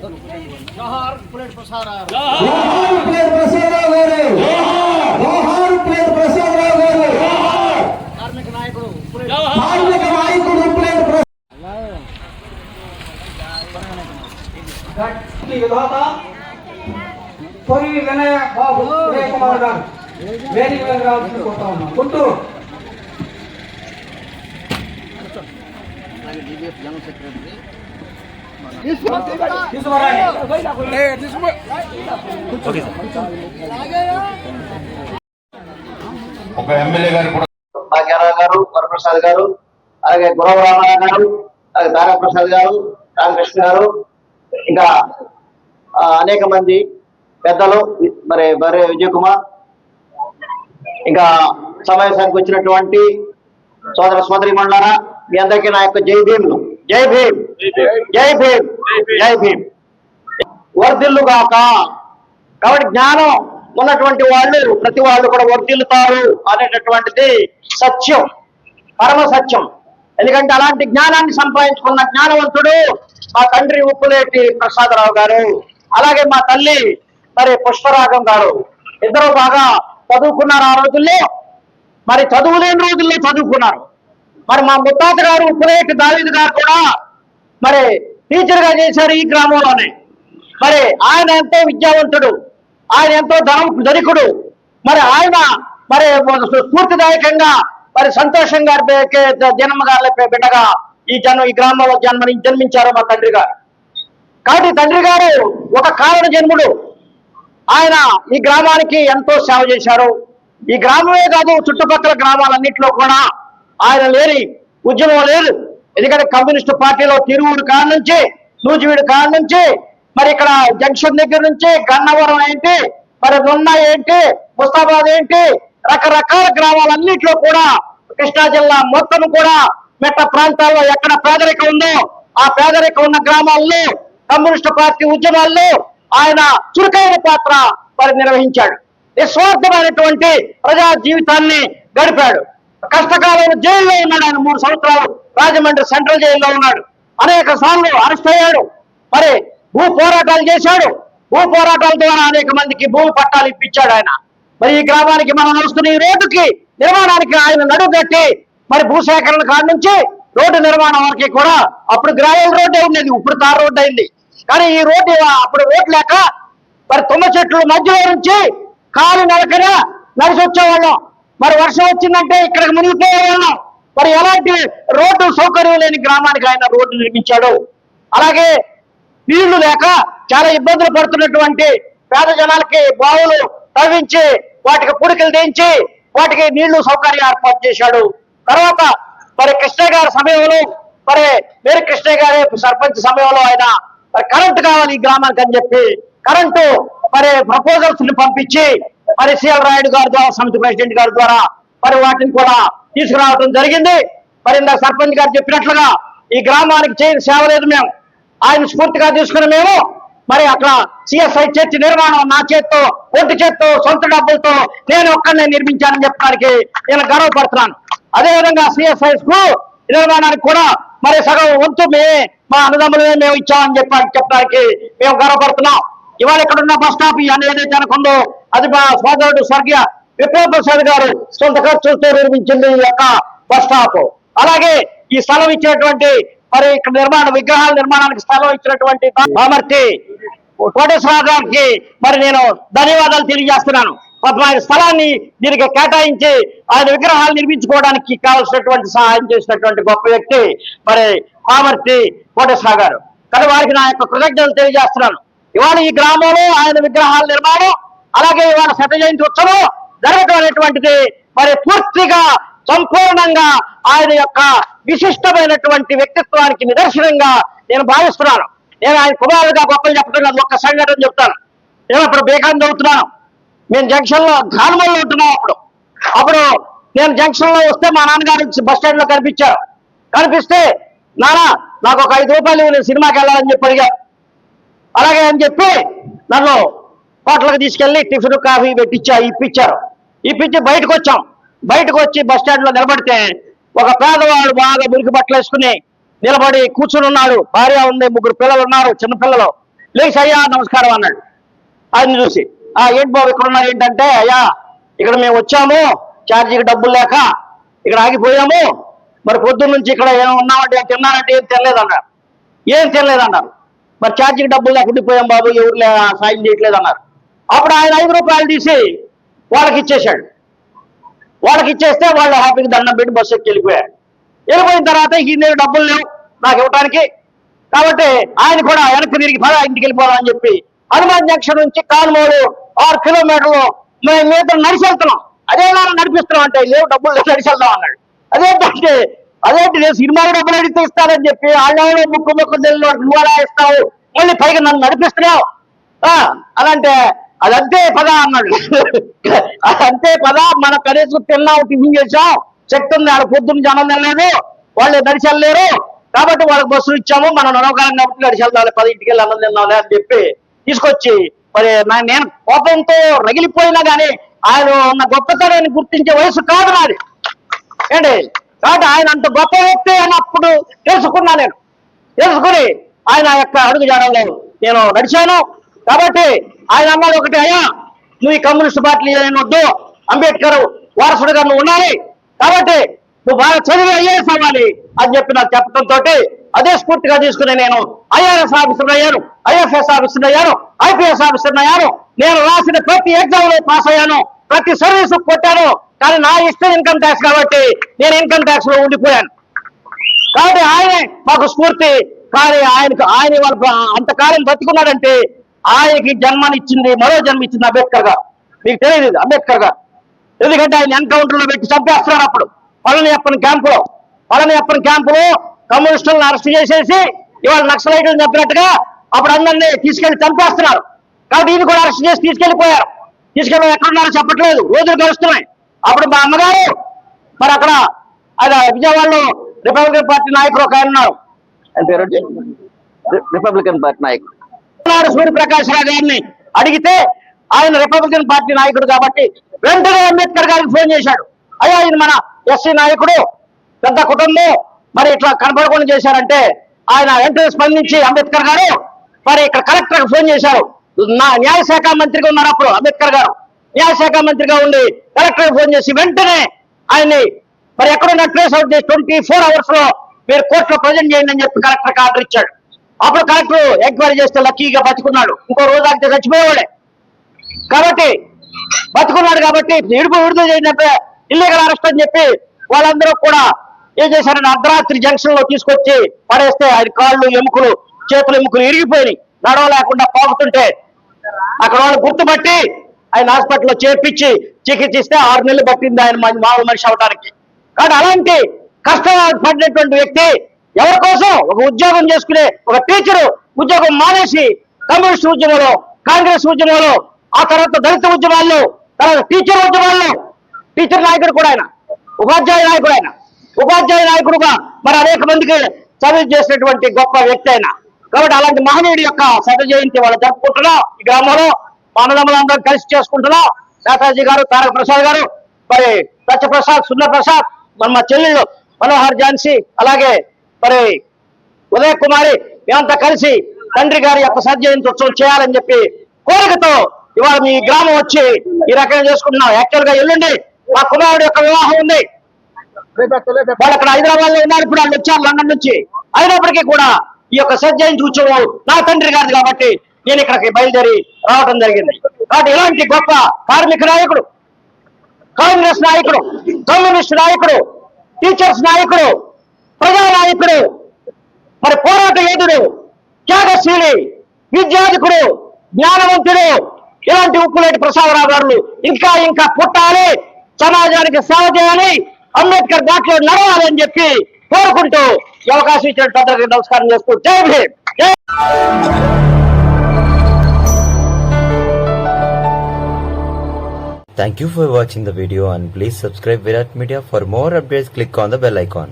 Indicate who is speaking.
Speaker 1: జోహార్ plate ప్రసారాలు
Speaker 2: జోహార్ plate Prasadarao గారు జోహార్ plate Prasadarao గారు
Speaker 1: కార్మిక నాయకుడు ప్లేట్
Speaker 2: కార్మిక నాయకుడు ప్లేట్ ప్రసాద్
Speaker 3: గట్టి విధాత పొరి వినయ బాబు వినయ్ కుమార్ గారు వేదిక మీద రావాల్సింది కోరుతా ఉన్నాం గుంటూరు
Speaker 1: అలాగే డిబిఎఫ్ జనరల్ సెక్రటరీ
Speaker 3: తీసుకురండి
Speaker 4: ఒక ఎమ్మెల్యే గారు కూడా
Speaker 5: భాగ్యరావు గారు వరప్రసాద్ గారు అలాగే గురవరామారావు గారు అలాగే తారాప్రసాద్ గారు రామకృష్ణ గారు ఇంకా అనేక మంది పెద్దలు మరి మరి విజయ్ కుమార్ ఇంకా సమావేశానికి వచ్చినటువంటి సోదర సోదరి మండలారా మీ అందరికీ నా యొక్క జై భీములు. జై భీమ్. జై భీమ్. జై భీమ్. వర్ధిల్లుగాక. కాబట్టి జ్ఞానం ఉన్నటువంటి వాళ్ళు ప్రతి వాళ్ళు కూడా వర్ధిల్లుతారు అనేటటువంటిది సత్యం పరమ సత్యం. ఎందుకంటే అలాంటి జ్ఞానాన్ని సంపాదించుకున్న జ్ఞానవంతుడు మా తండ్రి ఉప్పులేటి ప్రసాదరావు గారు అలాగే మా తల్లి మరి పుష్పరాగం గారు. ఇద్దరు బాగా చదువుకున్నారు ఆ రోజుల్లో. మరి చదువు లేని రోజుల్లో చదువుకున్నారు. మరి మా ముత్తాత గారు ఉప్పులేటి దావిద్ గారు కూడా మరి టీచర్గా చేశారు ఈ గ్రామంలోనే. మరి ఆయన ఎంతో విద్యావంతుడు ఆయన ఎంతో ధనం ధనికుడు మరి ఆయన మరి స్ఫూర్తిదాయకంగా మరి సంతోషం గారి జన్మ గారి బిడ్డగా ఈ జన్మ ఈ గ్రామంలో జన్మని జన్మించారు మా తండ్రి గారు. కాబట్టి తండ్రి గారు ఒక కారణ జన్ముడు. ఆయన ఈ గ్రామానికి ఎంతో సేవ చేశారు. ఈ గ్రామమే కాదు చుట్టుపక్కల గ్రామాలన్నింటిలో కూడా ఆయన లేని ఉద్యమం లేదు. ఎందుకంటే కమ్యూనిస్టు పార్టీలో తిరువురు కాడ నుంచి నూజివీడు కాడ నుంచి మరి ఇక్కడ జంక్షన్ దగ్గర నుంచి గన్నవరం ఏంటి మరి నున్న ఏంటి ముస్తాబాద్ ఏంటి రకరకాల గ్రామాలన్నింటిలో కూడా కృష్ణా జిల్లా మొత్తం కూడా మెట్ట ప్రాంతాల్లో ఎక్కడ పేదరికం ఉందో ఆ పేదరికం ఉన్న గ్రామాల్లో కమ్యూనిస్టు పార్టీ ఉద్యమాల్లో ఆయన చురుకైన పాత్ర మరి నిర్వహించాడు. నిస్వార్థమైనటువంటి ప్రజా జీవితాన్ని గడిపాడు. కష్టకాలంలో జైల్లో ఉన్నాడు ఆయన. మూడు సంవత్సరాలు రాజమండ్రి సెంట్రల్ జైల్లో ఉన్నాడు. అనేక సార్లు అరెస్ట్ అయ్యాడు. మరి భూ పోరాటాలు చేశాడు. భూ పోరాటాల ద్వారా అనేక మందికి భూమి పట్టాలు ఇప్పించాడు ఆయన. మరి ఈ గ్రామానికి మనం నడుస్తున్న ఈ రోడ్డుకి నిర్మాణానికి ఆయన నడుగట్టి మరి భూసేకరణ కాడ నుంచి రోడ్డు నిర్మాణం వరకు కూడా అప్పుడు గ్రావెల్ రోడ్డే ఉండేది. ఇప్పుడు తార్ రోడ్డు అయింది. కానీ ఈ రోడ్డు అప్పుడు రోడ్ లేక మరి తుమ్మ చెట్లు మధ్యలో నుంచి కాలు నడకన నడిచి వచ్చేవాళ్ళం. మరి వర్షం వచ్చిందంటే ఇక్కడికి మునిగిపోయేవాళ్ళం మరి ఎలాంటి రోడ్డు సౌకర్యం లేని గ్రామానికి ఆయన రోడ్డు నిర్మించాడు. అలాగే నీళ్ళు లేక చాలా ఇబ్బందులు పడుతున్నటువంటి పేద జనాలకి బావులు తవ్వించి వాటికి పుడికలు దించి వాటికి నీళ్ళు సౌకర్యం ఏర్పాటు చేశాడు. తర్వాత మరి కృష్ణ గారి సమయంలో మరి మేరీ కృష్ణ గారి సర్పంచ్ సమయంలో ఆయన మరి కరెంటు కావాలి ఈ గ్రామానికి అని చెప్పి కరెంటు మరి ప్రపోజల్స్ని పంపించి మరి సిఎల్ రాయుడు గారి ద్వారా సమితి ప్రెసిడెంట్ గారి ద్వారా మరి వాటిని కూడా తీసుకురావడం జరిగింది. మరి ఇందాక సర్పంచ్ గారు చెప్పినట్లుగా ఈ గ్రామానికి చేయని సేవ లేదు మేము. ఆయన స్ఫూర్తిగా తీసుకుని మేము. మరి అక్కడ సిఎస్ఐ చర్చి నిర్మాణం నా చేత్తో ఒంటి చేత్తో సొంత డబ్బులతో నేను ఒక్కడనే నిర్మించానని చెప్పడానికి నేను గర్వపడుతున్నాను. అదేవిధంగా సిఎస్ఐ స్కూల్ నిర్మాణానికి కూడా మరి సగం వంతు మే మా అన్నదమ్ములమే మేము ఇచ్చామని చెప్పడానికి చెప్పడానికి మేము గర్వపడుతున్నాం. ఇవాళ ఇక్కడ ఉన్న బస్ స్టాప్ అని ఏదైతే అనుకుందో అది మా సోదరుడు స్వర్గీయ విప్లవ ప్రసాద్ గారు సొంత ఖర్చులతో నిర్మించింది ఈ యొక్క బస్ స్టాప్. అలాగే ఈ స్థలం ఇచ్చినటువంటి మరి ఇక్కడ నిర్మాణ విగ్రహాల నిర్మాణానికి స్థలం ఇచ్చినటువంటి బామర్తి కోటేశ్వరరావు గారికి మరి నేను ధన్యవాదాలు తెలియజేస్తున్నాను. ఆయన స్థలాన్ని దీనికి కేటాయించి ఆయన విగ్రహాలు నిర్మించుకోవడానికి కావలసినటువంటి సహాయం చేసినటువంటి గొప్ప వ్యక్తి మరి పామర్తి కోటేశ్వర గారు. కానీ వారికి నా యొక్క కృతజ్ఞతలు తెలియజేస్తున్నాను. ఇవాళ ఈ గ్రామంలో ఆయన విగ్రహాల నిర్మాణం అలాగే ఇవాళ శత జయంతి ఉత్సవం జరగడం అనేటువంటిది మరి పూర్తిగా సంపూర్ణంగా ఆయన యొక్క విశిష్టమైనటువంటి వ్యక్తిత్వానికి నిదర్శనంగా నేను భావిస్తున్నాను. నేను ఆయన కుమారుడిగా గొప్పలు చెప్పడం ఒక్క సంఘటన చెప్తాను. నేను అప్పుడు బీకాన్ చదువుతున్నాను. మేము జంక్షన్లో ఘానమల్లో ఉంటున్నాం అప్పుడు. అప్పుడు నేను జంక్షన్లో వస్తే మా నాన్నగారు బస్ స్టాండ్లో కనిపించారు. కనిపిస్తే నానా నాకు ఒక ఐదు రూపాయలు నేను సినిమాకి వెళ్ళాలని చెప్పి అడిగా అలాగే అని చెప్పి నన్ను హోటల్కి తీసుకెళ్ళి టిఫిన్ కాఫీ పెట్టించా ఇప్పించారు ఇప్పించి బయటకు వచ్చాం బయటకు వచ్చి బస్ స్టాండ్లో నిలబడితే ఒక పేదవాడు బాగా మురికి బట్టలు వేసుకుని నిలబడి కూర్చుని ఉన్నాడు భార్య ఉంది ముగ్గురు పిల్లలు ఉన్నారు చిన్నపిల్లలు లేచి అయ్యా నమస్కారం అన్నాడు. ఆయన చూసి ఆ ఏంటి బాబు ఇక్కడ ఉన్నారు? ఏంటంటే అయ్యా ఇక్కడ మేము వచ్చాము ఛార్జీకి డబ్బులు లేక ఇక్కడ ఆగిపోయాము. మరి పొద్దున్న నుంచి ఇక్కడ ఏం ఉన్నామంటే తిన్నారంటే ఏం తినలేదు అన్నారు. ఏం తినలేదు అన్నారు. మరి ఛార్జీకి డబ్బులు లేక ఉండిపోయాం బాబు ఎవరు సాయం చేయట్లేదు అన్నారు. అప్పుడు ఆయన ఐదు రూపాయలు తీసి వాళ్ళకి ఇచ్చేశాడు వాళ్ళకి ఇచ్చేస్తే వాళ్ళు హ్యాపీగా దండం పెట్టి బస్సు ఎక్కి వెళ్ళిపోయాడు వెళ్ళిపోయిన తర్వాత ఈయన డబ్బులు లేవు నాకు ఇవ్వడానికి కాబట్టి ఆయన కూడా వెనక్కి తిరిగి పద ఇంటికి వెళ్ళిపోవాలని చెప్పి హనుమాన్ జంక్షన్ నుంచి కాన్మూరు ఆరు కిలోమీటర్లు మేము మీద నడిచి వెళ్తున్నాం. అదే నాన్న నడిపిస్తున్నాం అంటే లేవు డబ్బులు లేవు, నడిచి వెళ్దాం అన్నాడు. అదేంటంటే అదేంటి నేను సినిమాలో డబ్బులు అడిగితే ఇస్తానని చెప్పి వాళ్ళ ముక్కు ముక్కు తెలియదు నువ్వు అలా ఇస్తావు మళ్ళీ పైగా నన్ను నడిపిస్తున్నావు. ఆ, అదంతే పద అన్నాడు. అదంతే పద మన కనీసం తిన్నాం టిఫిన్ చేసాం శక్తి ఉంది ఆడ పొద్దున్న జనం వెళ్ళలేదు వాళ్ళు నడిచి కాబట్టి వాళ్ళకి బస్సులు ఇచ్చాము. మనం నడవకాలం కాబట్టి నడిచి పది ఇంటికి వెళ్ళి అన్నం తిందాంలే అని చెప్పి తీసుకొచ్చి మరి నేను కోపంతో రగిలిపోయినా కానీ ఆయన ఉన్న గొప్పతనాన్ని గుర్తించే వయసు కాదు నాది. ఏంటి? కాబట్టి ఆయన అంత గొప్ప వ్యక్తి అని అప్పుడు తెలుసుకున్నా నేను. తెలుసుకుని ఆయన యొక్క అడుగు జాడల్లో నేను నడిచాను. కాబట్టి ఆయన అన్నాడు ఒకటి అయ్యా. నువ్వు ఈ కమ్యూనిస్ట్ పార్టీ వద్దు? అంబేద్కర్ వారసుడుగా నువ్వు ఉండాలి. కాబట్టి నువ్వు బాగా చదివి ఐఏఎస్ అవ్వాలి అని చెప్పి నాకు చెప్పడంతో అదే స్ఫూర్తిగా తీసుకుని నేను ఐఆర్ఎస్ ఆఫీసర్ అయ్యాను ఐఎఫ్ఎస్ ఆఫీసర్ అయ్యాను ఐపీఎస్ ఆఫీసర్ అయ్యాను. నేను రాసిన ప్రతి ఎగ్జామ్లో పాస్ అయ్యాను. ప్రతి సర్వీస్ కొట్టాను. కానీ నా ఇష్టం ఇన్కమ్ ట్యాక్స్ కాబట్టి నేను ఇన్కమ్ ట్యాక్స్లో ఉండిపోయాను. కాబట్టి ఆయనే మాకు స్ఫూర్తి. కానీ ఆయనకు ఆయన వాళ్ళ అంతకాలం బతుకున్నాడంటే ఆయనకి జన్మనిచ్చింది మరో జన్మ ఇచ్చింది అంబేద్కర్ గారు. మీకు తెలియదు అంబేద్కర్ గారు. ఎందుకంటే ఆయన ఎన్కౌంటర్లో పెట్టి చంపేస్తున్నారు అప్పుడు. పళనియప్పని క్యాంపులో. పళనియప్పని క్యాంపులో కమ్యూనిస్టులను అరెస్ట్ చేసేసి ఇవాళ నక్సలైట్లు చెప్పినట్టుగా అప్పుడు అందరినీ తీసుకెళ్ళి చంపేస్తున్నారు. కాబట్టి ఈయన కూడా అరెస్ట్ చేసి తీసుకెళ్ళిపోయారు తీసుకెళ్ళి ఎక్కడున్నారో చెప్పట్లేదు. రోజులు గడుస్తున్నాయి. అప్పుడు మా అమ్మగారు మరి అక్కడ అది విజయవాడలో రిపబ్లికన్ పార్టీ నాయకుడు ఒక ఆయన ఉన్నారు. పేరు రిపబ్లికన్ పార్టీ నాయకుడు. సూర్యప్రకాష్ రావు గారిని అడిగితే ఆయన రిపబ్లికన్ పార్టీ నాయకుడు కాబట్టి వెంటనే అంబేద్కర్ గారికి ఫోన్ చేశాడు. అయ్యా ఆయన మన ఎస్సీ నాయకుడు పెద్ద కుటుంబం మరి ఇట్లా కనపడకుండా చేశారంటే ఆయన వెంటనే స్పందించి అంబేద్కర్ గారు మరి ఇక్కడ కలెక్టర్ ఫోన్ చేశారు. నా న్యాయశాఖ మంత్రిగా ఉన్నారు అప్పుడు అంబేద్కర్ గారు. న్యాయశాఖ మంత్రిగా ఉండి కలెక్టర్ ఫోన్ చేసి వెంటనే ఆయన్ని మరి ఎక్కడున్న ట్రేస్ అవుట్ చేసి ట్వంటీ ఫోర్ అవర్స్లో మీరు కోర్టులో ప్రజెంట్ చేయండి అని చెప్పి కలెక్టర్ ఆర్డర్ ఇచ్చాడు. అప్పుడు కలెక్టర్ ఎంక్వైరీ చేస్తే లక్కీగా బతుకున్నాడు. ఇంకో రోజు ఆగితే చచ్చిపోయేవాడే. కాబట్టి బతుకున్నాడు కాబట్టి విడుపు విడుదల చేసినట్టే ఇల్లీగల్ అరెస్ట్ అని చెప్పి వాళ్ళందరూ కూడా ఏం చేశారని అర్ధరాత్రి జంక్షన్లో తీసుకొచ్చి పడేస్తే ఆయన కాళ్ళు ఎముకలు చేతులు ఎముకలు ఇరిగిపోయి నడవలేకుండా పాకుతుంటే అక్కడ వాళ్ళు గుర్తుపట్టి ఆయన హాస్పిటల్లో చేర్పించి చికిత్సిస్తే ఆరు నెలలు పట్టింది ఆయన మామూలు మనిషి అవడానికి కానీ అలాంటి కష్టం పడినటువంటి వ్యక్తి ఎవరి కోసం? ఒక ఉద్యోగం చేసుకునే ఒక టీచరు ఉద్యోగం మానేసి కమ్యూనిస్ట్ ఉద్యమంలో కాంగ్రెస్ ఉద్యమంలో ఆ తర్వాత దళిత ఉద్యమాల్లో తర్వాత టీచర్ ఉద్యమాల్లో. టీచర్ నాయకుడు కూడా ఆయన. ఉపాధ్యాయ నాయకుడు ఆయన. ఉపాధ్యాయ నాయకుడుగా మరి అనేక మందికి చదువు చేసినటువంటి గొప్ప వ్యక్తి ఆయన. కాబట్టి అలాంటి మహనీయుడి యొక్క శత జయంతి వాళ్ళు జరుపుకుంటున్నాం ఈ గ్రామంలో. మానదమ్ములందరూ కలిసి చేసుకుంటున్నాం. నేతాజీ గారు తారక ప్రసాద్ గారు మరి సత్యప్రసాద్ సుందర ప్రసాద్ మన మా చెల్లెళ్ళు మనోహర్ ఝాన్సీ అలాగే మరి ఉదయ కుమారి మేమంతా కలిసి తండ్రి గారి యొక్క సత్యజయంతి ఉత్సవం చేయాలని చెప్పి కోరికతో ఇవాళ మీ గ్రామం వచ్చి ఈ రకంగా చేసుకుంటున్నాం. యాక్చువల్గా ఎల్లుండి మా కుమారుడు యొక్క వివాహం ఉంది. వాళ్ళు అక్కడ హైదరాబాద్లో ఉన్నారు ఇప్పుడు వాళ్ళు వచ్చారు లండన్ నుంచి. అయినప్పటికీ కూడా ఈ యొక్క సజ్జయించి ఉత్సవం నా తండ్రి గారిది కాబట్టి నేను ఇక్కడికి బయలుదేరి రావడం జరిగింది. కాబట్టి ఇలాంటి గొప్ప కార్మిక నాయకుడు కాంగ్రెస్ నాయకుడు కమ్యూనిస్ట్ నాయకుడు టీచర్స్ నాయకుడు ప్రజానాయకుడు మరి పోరాట యోధుడు త్యాగశీలి విద్యాధికుడు జ్ఞానవంతుడు ఇలాంటి ఉప్పులేటి ప్రసాదరావు గారు ఇంకా ఇంకా పుట్టాలి సమాజానికి సేవ చేయాలి అంబేద్కర్ దాంట్లో నడవాలి అని చెప్పి కోరుకుంటూ అవకాశం ఇచ్చినట్టు అందరికీ నమస్కారం చేస్తూ జై Bhim
Speaker 4: Thank you for watching the video and please subscribe Virat Media for more updates click on the bell icon.